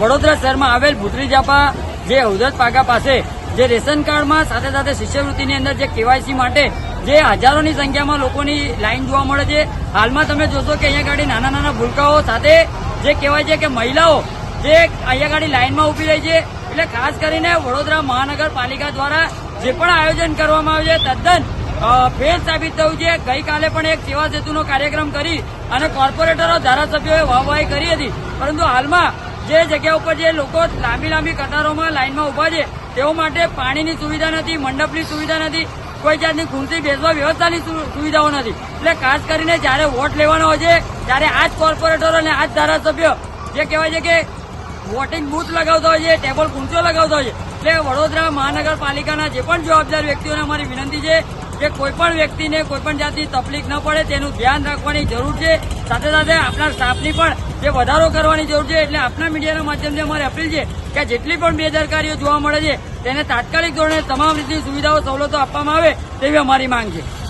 વડોદરા શહેરમાં આવેલ ભૂતરી જાપા જે હૌદત પાકા પાસે, જે રેશન કાર્ડમાં સાથે સાથે શિષ્યવૃત્તિની અંદર જે કેવાયસી માટે જે હજારોની સંખ્યામાં લોકોની લાઈન જોવા મળે છે. હાલમાં તમે જોશો કે અહીંયા ગાડી નાના નાના ભૂલકાઓ સાથે જે કહેવાય છે કે મહિલાઓ જે અહીંયા ગાડી લાઈનમાં ઊભી રહી છે. એટલે ખાસ કરીને વડોદરા મહાનગરપાલિકા દ્વારા જે પણ આયોજન કરવામાં આવ્યું છે, તદ્દન ફેલ સાબિત થયું છે. ગઈકાલે પણ એક સેવા સેતુનો કાર્યક્રમ કરી અને કોર્પોરેટરો ધારાસભ્યોએ વાહવાહી કરી હતી. પરંતુ હાલમાં જે જગ્યા ઉપર જે લોકો લાંબી લાંબી કતારોમાં લાઇનમાં ઊભા છે, તેઓ માટે પાણીની સુવિધા નથી, મંડપની સુવિધા નથી, કોઈ જાતની ખુરશી બેસવા વ્યવસ્થાની સુવિધાઓ નથી. એટલે ખાસ કરીને જ્યારે વોટ લેવાનો હોય છે, ત્યારે આ જ કોર્પોરેટરો અને આ જ ધારાસભ્યો જે કહેવાય છે કે વોટિંગ બૂથ લગાવતા હોય છે ટેબલ ખૂંચો લગાવતા હોય છે. એટલે વડોદરા મહાનગરપાલિકાના જે પણ જવાબદાર વ્યક્તિઓને અમારી વિનંતી છે કે કોઈ પણ વ્યક્તિને કોઈ પણ જાતની તકલીફ ન પડે, તેનું ધ્યાન રાખવાની જરૂર છે. સાથે સાથે આપણા સ્ટાફની પણ જે વધારો કરવાની જરૂર છે, એટલે આપણા મીડિયાના માધ્યમથી અમારે અપીલ છે કે જેટલી પણ બેદરકારીઓ જોવા મળે છે, તેને તાત્કાલિક ધોરણે તમામ રીતની સુવિધાઓ, સવલતો આપવામાં આવે તેવી અમારી માંગ છે.